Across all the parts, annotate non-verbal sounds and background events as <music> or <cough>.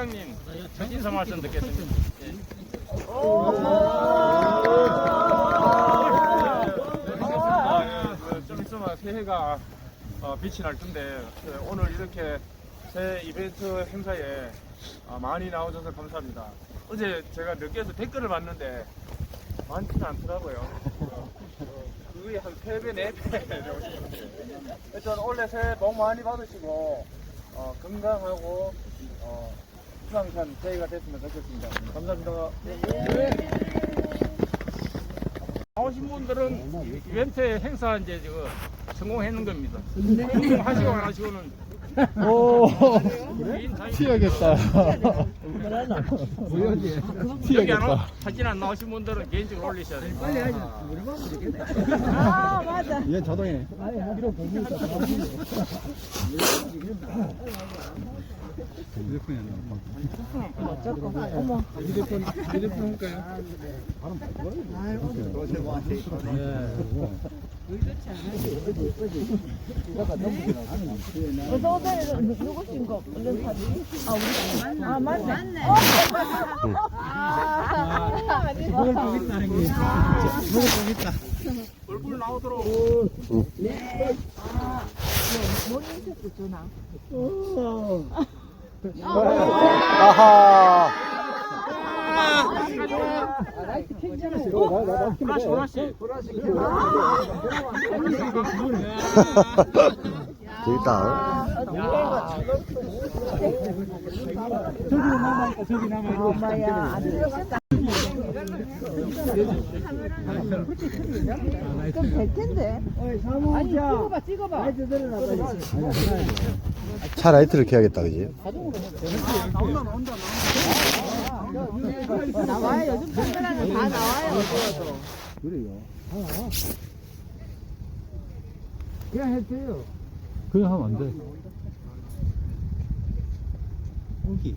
회장님 인사 말씀 듣겠습니다. 아, 그, 좀 있으면 새해가 어, 빛이 날 텐데 그, 오늘 이렇게 새 이벤트 행사에 어, 많이 나오셔서 감사합니다. 어제 제가 늦게서 댓글을 봤는데 많지는 않더라고요. 어, 어, 그게 한 3배, 4배 되고 싶은데 일단 올해 새해 복 많이 받으시고 어, 건강하고 어, 희망찬 새해가 됐으면 좋겠습니다. 감사합니다. 나오신 분들은 이벤트 행사 이제 저거 성공했는 겁니다. 성공하시고 안 하시고는 오, 튀어야겠다. 여기 안 와- 사진 안 나오신 분들은 개인적으로 올리셔야 돼요. 빨리 하죠. 아 맞아. 얘 자동이네. <laughs> 휴대폰이 안 나와. 어머. 휴대폰, 휴대폰 할까요? 어서 오세요. 누구신 거? 얼른 사진. 아 우리 아 맞네. 맞네. 아, 그걸 보겠다는 게. 그걸 보겠다. 얼굴 나오도록 모닝세트 주나? 아하. 저기 남아있다, 저기 남아있다. 들어간다. 좀될 텐데. 아니 찍어봐 찍어봐. 차 라이트를 켜야겠다, 그지? 나와요. 요즘 카메라는 다 나와요. 그냥 하면 안 돼. 여기.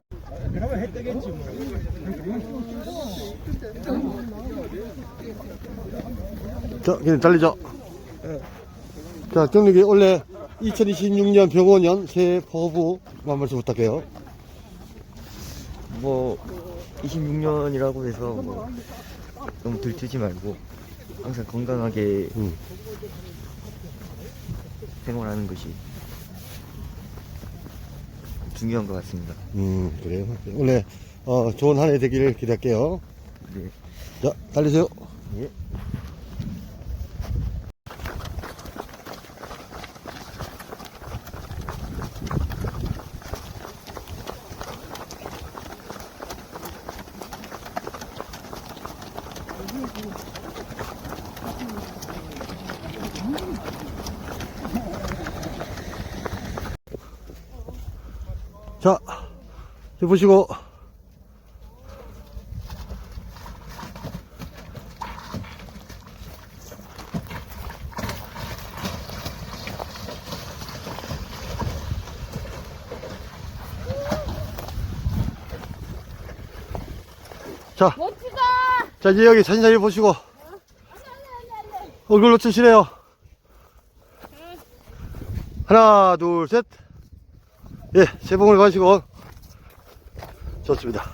러면 해 뜨겠지 뭐. 자, 그냥 달리자. 자, 경력이 원래 2026년 병원년 새해 포부 한 말씀 부탁해요. 뭐 26년이라고 해서 뭐 너무 들뜨지 말고 항상 건강하게 음. 생활하는 것이 중요한 것 같습니다. 음, 그래요. 원래, 어, 좋은 한 해 되기를 기대할게요. 네. 자, 달리세요. 예. 자, 여기 보시고. 자, 멋지다. 자, 이제 여기 사진 자리 보시고. 얼굴 놓치시래요. 하나, 둘, 셋. 예, 새봉을 가시고. 좋습니다.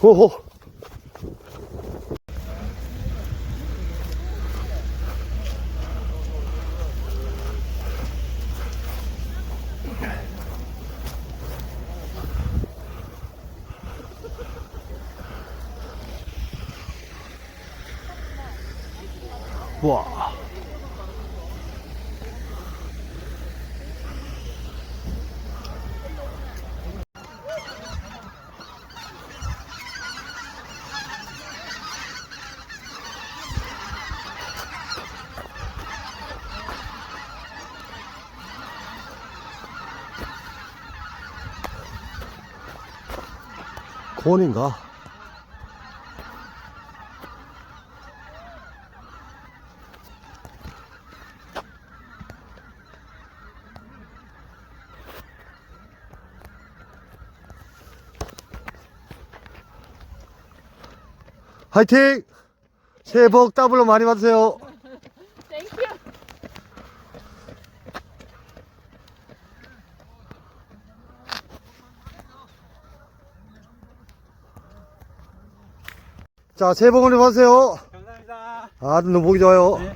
호호. 와. 곤인가? 화이팅! 새해 복 더블로 많이 받으세요. 땡큐. 자, 새해 복 많이 받으세요. 감사합니다. 아, 너무 보기 좋아요. 네.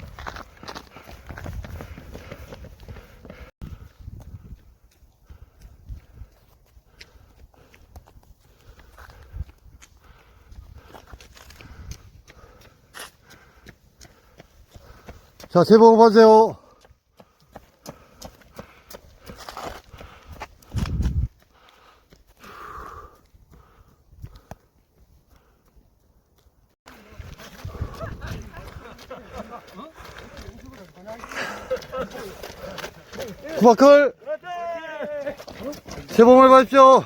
자, 새해 복 받으세요. 구마클 새해 복 받으십시오.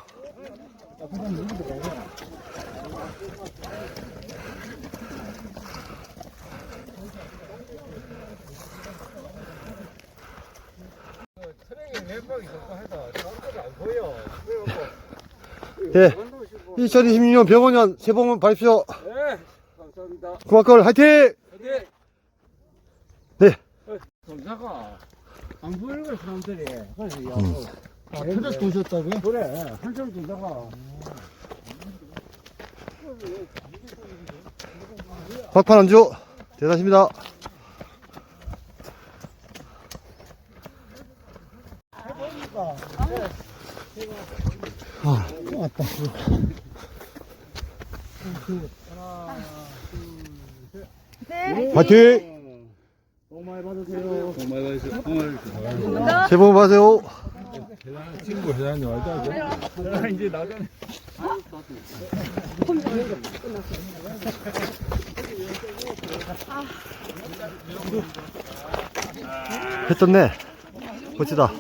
예. 2026년 병원년 새해 복 받으십시오. 네. 감사합니다. 구마클 화이팅! 네. 네. 검사가 안 보이는 거야 사람들이. 그래서 야, 아, 터져서 도셨다고요? 그래. 한참 두다가. 박판 안주 대단하십니다. 네. 화이팅! 복 많이 받으세요. 복 많이 받으세요. 복 많이 받으세요. 새해 복 받으세요. 친구 회장님 왔다. 이제 나가네. 했었네. 멋지다.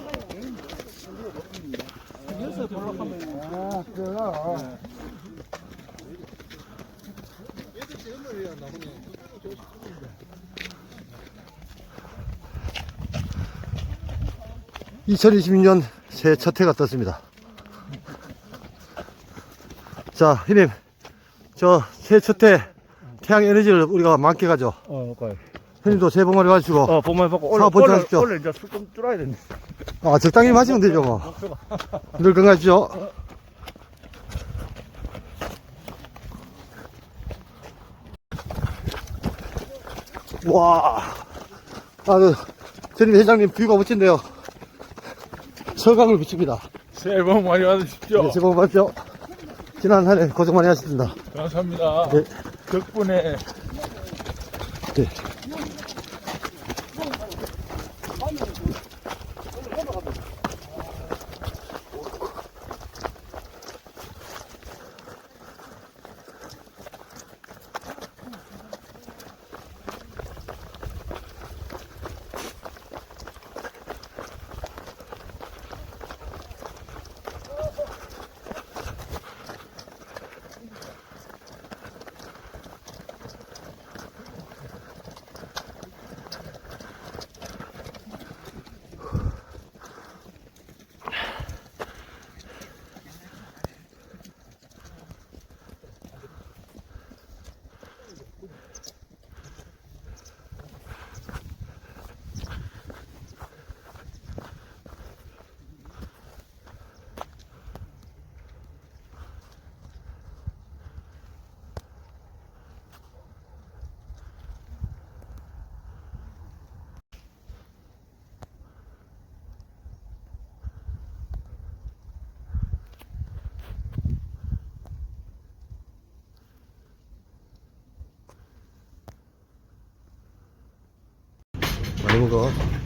아, 그래 요. 2026년 새해 첫 해가 떴습니다. 자, 형님, 저 새해 첫해 태양 에너지를 우리가 만끽하죠. 어, 그래. 형님도 새해 복 많이 받으시고, 어, 복 많이 받고 오늘 번창하십시오. 오늘 이제 술 좀 줄어야 된다. 아, 적당히 마시면 되죠, 뭐. 늘 건강하시죠. 와, 아, 그, 전임 회장님 뷰가 멋진데요. 서강을 비춥니다. 새해 복 많이 받으십시오. 네, 새해 복 받으십시오. 지난 한 해 고생 많이 하셨습니다. 감사합니다. 네. 덕분에 네. 넘어가.